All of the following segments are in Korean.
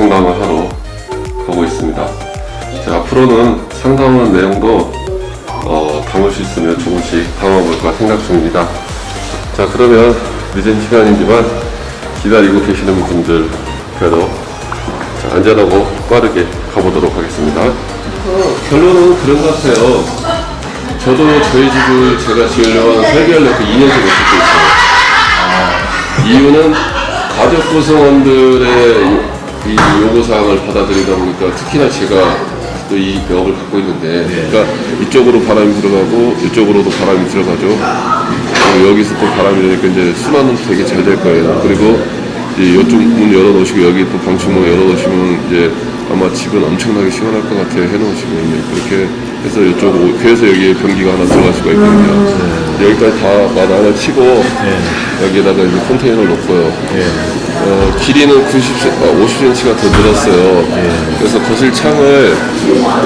상담을 하러 가고 있습니다. 자, 앞으로는 상담하는 내용도 어, 담을 수 있으면 조금씩 담아볼까 생각 중입니다. 자, 그러면 늦은 시간이지만 기다리고 계시는 분들 뵈러 자, 안전하고 빠르게 가보도록 하겠습니다. 어, 결론은 그런 것 같아요. 저도 저희 집을 제가 지으려고 설계를 놓고 2년째 못 짓고 있어요. 이유는 가족 구성원들의 이 요구사항을 받아들이다 보니까 특히나 제가 또이 벽을 갖고 있는데 그러니까 이쪽으로 바람이 들어가고 이쪽으로도 바람이 들어가죠. 그리고 여기서 또 바람이 되니까 이제 순환은 되게 잘 될 거예요. 그리고 이제 이쪽 문 열어놓으시고 여기 또 방충망 열어놓으시면 이제 아마 집은 엄청나게 시원할 것 같아요. 해놓으시면 그렇게 해서 이쪽 오- 그래서 여기에 변기가 하나 들어갈 수가 있거든요. 여기까지 다 마당을 치고 여기에다가 이제 컨테이너를 놓고요. 어, 길이는 90cm, 아, 50cm가 더 늘었어요. 그래서 거실 창을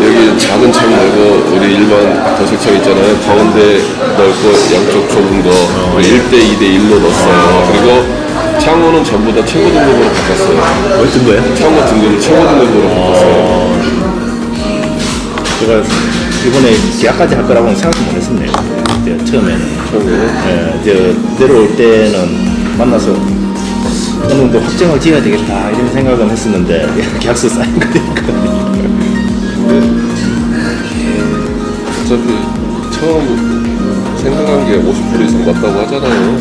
여기 작은 창 말고 우리 일반 거실 창 있잖아요. 가운데 넓고 양쪽 좁은 거 1대 2대 1로 넣었어요. 그리고 창호는 전부 다 최고 등급으로 바꿨어요. 어떤 거예요? 창호 등급을 최고 등급으로 바꿨어요. 제가 이번에 계약까지 할 거라고는 생각 못 했었네요. 그때 처음에는. 처음에는 예, 저 내려올 때는 만나서 어느 정도 확정을 지어야 되겠다 이런 생각은 했었는데 계약서 사인 거니까. 어차피 처음 생각한 게 50% 이상 맞다고 하잖아요.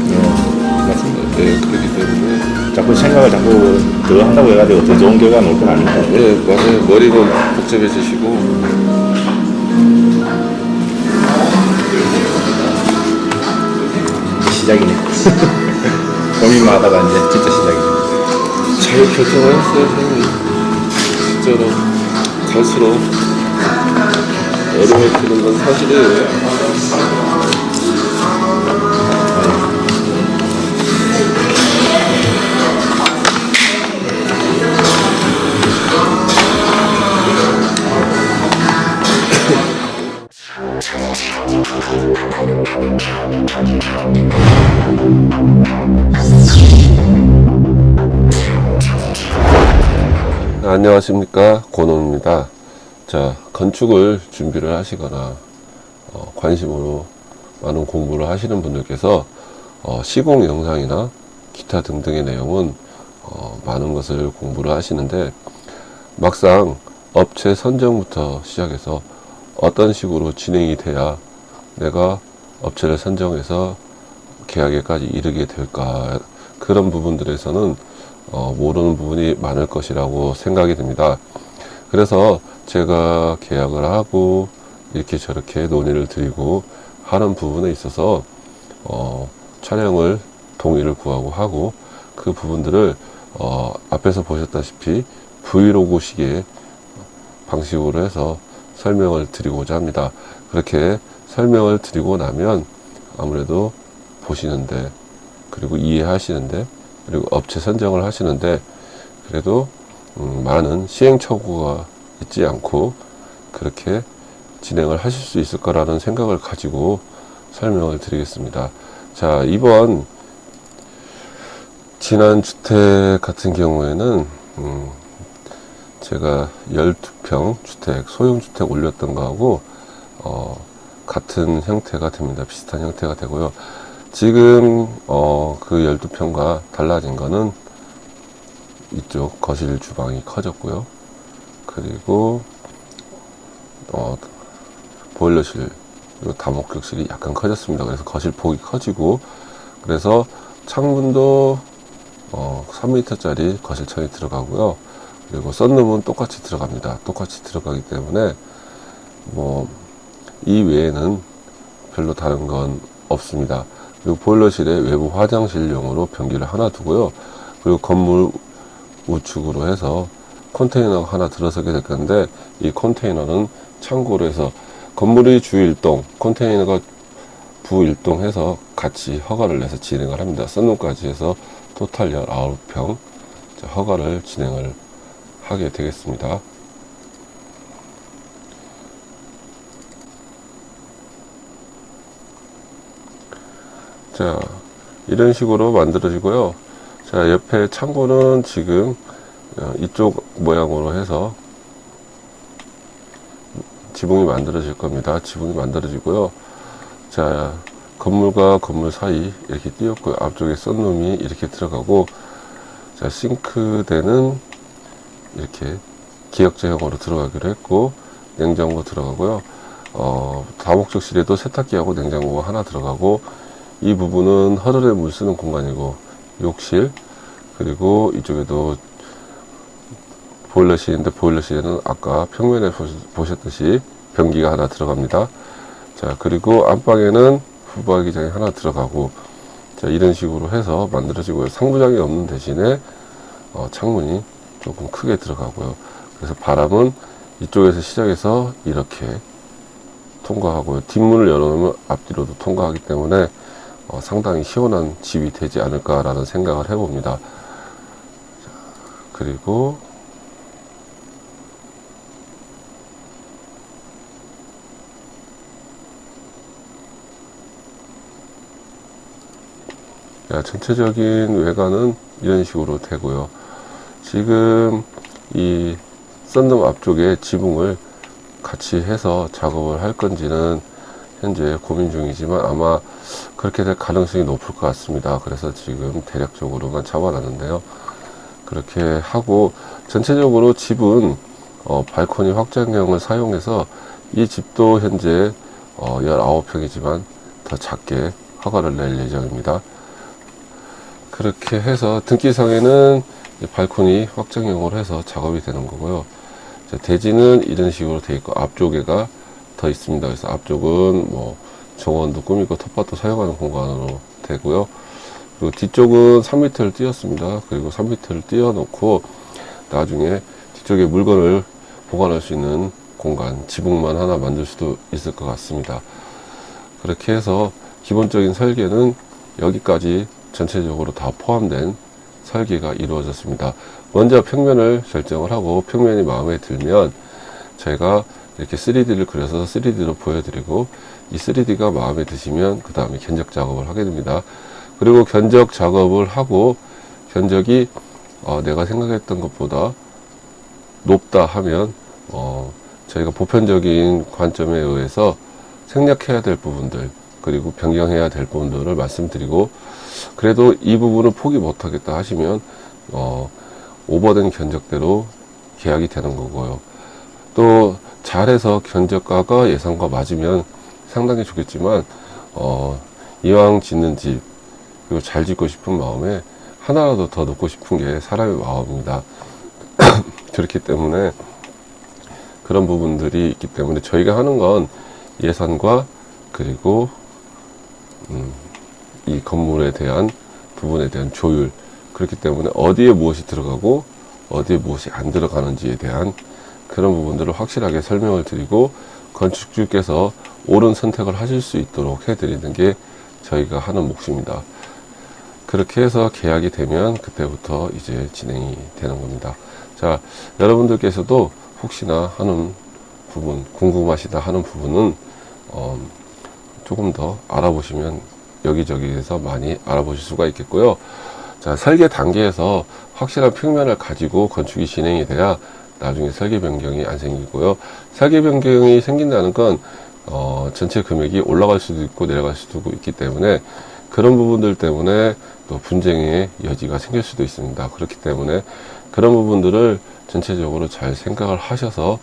맞습니다. 네, 그렇기 때문에 자꾸 생각을 자꾸 더 한다고 해가지고 더 좋은 결과가 나올 건 아닌가. 네, 맞아요. 머리는 복잡해지시고 시작이네. 고민만 하다가 이제 진짜 시작이네. 잘 결정을 했어요, 선생님. 진짜로 갈수록 어려워지는 건 사실이에요. 안녕하십니까 고놈입니다. 자 건축을 준비를 하시거나 어, 관심으로 많은 공부를 하시는 분들께서 어, 시공 영상이나 기타 등등의 내용은 어, 많은 것을 공부를 하시는데 막상 업체 선정부터 시작해서 어떤 식으로 진행이 돼야 내가 업체를 선정해서 계약에까지 이르게 될까 그런 부분들에서는 어, 모르는 부분이 많을 것이라고 생각이 듭니다. 그래서 제가 계약을 하고 이렇게 저렇게 논의를 드리고 하는 부분에 있어서 어, 촬영을 동의를 구하고 하고 그 부분들을 어, 앞에서 보셨다시피 브이로그식의 방식으로 해서 설명을 드리고자 합니다. 그렇게 설명을 드리고 나면 아무래도 보시는데 그리고 이해하시는데 그리고 업체 선정을 하시는데 그래도 음, 많은 시행착오가 있지 않고 그렇게 진행을 하실 수 있을 거라는 생각을 가지고 설명을 드리겠습니다. 자, 이번 지난 주택 같은 경우에는 음, 제가 12평 주택, 소형 주택 올렸던 거하고 어, 같은 형태가 됩니다. 비슷한 형태가 되고요. 지금 어, 그 12평과 달라진 거는 이쪽 거실 주방이 커졌고요. 그리고 어, 보일러실 그리고 다목격실이 약간 커졌습니다. 그래서 거실 폭이 커지고 그래서 창문도 어, 3m짜리 거실 창이 들어가고요. 그리고 썬룸은 똑같이 들어갑니다. 똑같이 들어가기 때문에 뭐 이 외에는 별로 다른 건 없습니다. 그리고 보일러실에 외부 화장실용으로 변기를 하나 두고요. 그리고 건물 우측으로 해서 컨테이너가 하나 들어서게 될 건데 이 컨테이너는 참고로 해서 건물이 주일동, 컨테이너가 부일동해서 같이 허가를 내서 진행을 합니다. 썬룸까지 해서 토탈 19평 허가를 진행을 하게 되겠습니다. 자, 이런 식으로 만들어지고요. 자, 옆에 창고는 지금 어, 이쪽 모양으로 해서 지붕이 만들어질 겁니다. 지붕이 만들어지고요. 자, 건물과 건물 사이 이렇게 띄었고요. 앞쪽에 썬룸이 이렇게 들어가고, 자, 싱크대는 이렇게 기역제형으로 들어가기로 했고, 냉장고 들어가고요. 어, 다목적실에도 세탁기하고 냉장고가 하나 들어가고, 이 부분은 허름에 물 쓰는 공간이고, 욕실, 그리고 이쪽에도 보일러실인데 보일러실에는 아까 평면에 보셨- 보셨듯이 변기가 하나 들어갑니다. 자 그리고 안방에는 후바기장이 하나 들어가고 자 이런 식으로 해서 만들어지고요. 상부장이 없는 대신에 어, 창문이 조금 크게 들어가고요. 그래서 바람은 이쪽에서 시작해서 이렇게 통과하고요. 뒷문을 열어놓으면 앞뒤로도 통과하기 때문에 어, 상당히 시원한 집이 되지 않을까라는 생각을 해봅니다. 자, 그리고 자, 전체적인 외관은 이런 식으로 되고요. 지금 이 썬룸 앞쪽에 지붕을 같이 해서 작업을 할 건지는 현재 고민 중이지만 아마 그렇게 될 가능성이 높을 것 같습니다. 그래서 지금 대략적으로만 잡아놨는데요. 그렇게 하고 전체적으로 집은 어, 발코니 확장형을 사용해서 이 집도 현재 어, 19평이지만 더 작게 허가를 낼 예정입니다. 그렇게 해서 등기상에는 이 발코니 확장형으로 해서 작업이 되는 거고요. 자, 대지는 이런 식으로 돼 있고 앞쪽에가 더 있습니다. 그래서 앞쪽은 뭐 정원도 꾸미고 텃밭도 사용하는 공간으로 되고요. 그리고 뒤쪽은 3m를 띄었습니다. 그리고 3m를 띄워놓고 나중에 뒤쪽에 물건을 보관할 수 있는 공간, 지붕만 하나 만들 수도 있을 것 같습니다. 그렇게 해서 기본적인 설계는 여기까지 전체적으로 다 포함된 설계가 이루어졌습니다. 먼저 평면을 결정을 하고 평면이 마음에 들면 저희가 이렇게 3D를 그려서 3D로 보여드리고 이 3D가 마음에 드시면 그 다음에 견적 작업을 하게 됩니다. 그리고 견적 작업을 하고 견적이 어, 내가 생각했던 것보다 높다 하면 어, 저희가 보편적인 관점에 의해서 생략해야 될 부분들 그리고 변경해야 될 부분들을 말씀드리고 그래도 이 부분을 포기 못하겠다 하시면 어, 오버된 견적대로 계약이 되는 거고요. 또 잘해서 견적가가 예상과 맞으면 상당히 좋겠지만 어, 이왕 짓는 집 그리고 잘 짓고 싶은 마음에 하나라도 더 넣고 싶은 게 사람의 마음입니다. 그렇기 때문에 그런 부분들이 있기 때문에 저희가 하는 건 예산과 그리고 음, 이 건물에 대한 부분에 대한 조율 그렇기 때문에 어디에 무엇이 들어가고 어디에 무엇이 안 들어가는지에 대한 그런 부분들을 확실하게 설명을 드리고 건축주께서 옳은 선택을 하실 수 있도록 해드리는 게 저희가 하는 몫입니다. 그렇게 해서 계약이 되면 그때부터 이제 진행이 되는 겁니다. 자, 여러분들께서도 혹시나 하는 부분, 궁금하시다 하는 부분은 어, 조금 더 알아보시면 여기저기에서 많이 알아보실 수가 있겠고요. 자, 설계 단계에서 확실한 평면을 가지고 건축이 진행이 돼야 나중에 설계 변경이 안 생기고요. 설계 변경이 생긴다는 건 어, 전체 금액이 올라갈 수도 있고 내려갈 수도 있기 때문에 그런 부분들 때문에 또 분쟁의 여지가 생길 수도 있습니다. 그렇기 때문에 그런 부분들을 전체적으로 잘 생각을 하셔서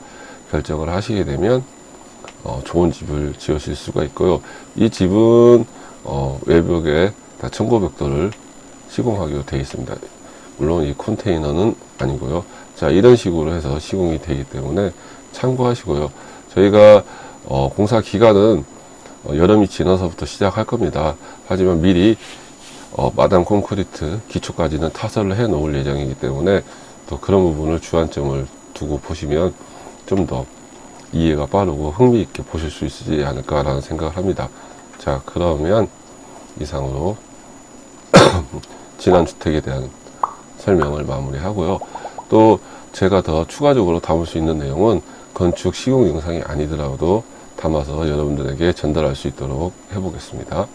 결정을 하시게 되면 어, 좋은 집을 지으실 수가 있고요. 이 집은 어, 외벽에 다 청고벽돌을 시공하기로 되어 있습니다. 물론 이 컨테이너는 아니고요. 자 이런 식으로 해서 시공이 되기 때문에 참고하시고요. 저희가 어, 공사 기간은 어, 여름이 지나서부터 시작할 겁니다. 하지만 미리 어, 마당 콘크리트 기초까지는 타설을 해 놓을 예정이기 때문에 또 그런 부분을 주안점을 두고 보시면 좀 더 이해가 빠르고 흥미있게 보실 수 있지 않을까라는 생각을 합니다. 자, 그러면 이상으로 진안주택에 대한 설명을 마무리하고요. 또 제가 더 추가적으로 담을 수 있는 내용은 건축 시공 영상이 아니더라도 담아서 여러분들에게 전달할 수 있도록 해보겠습니다.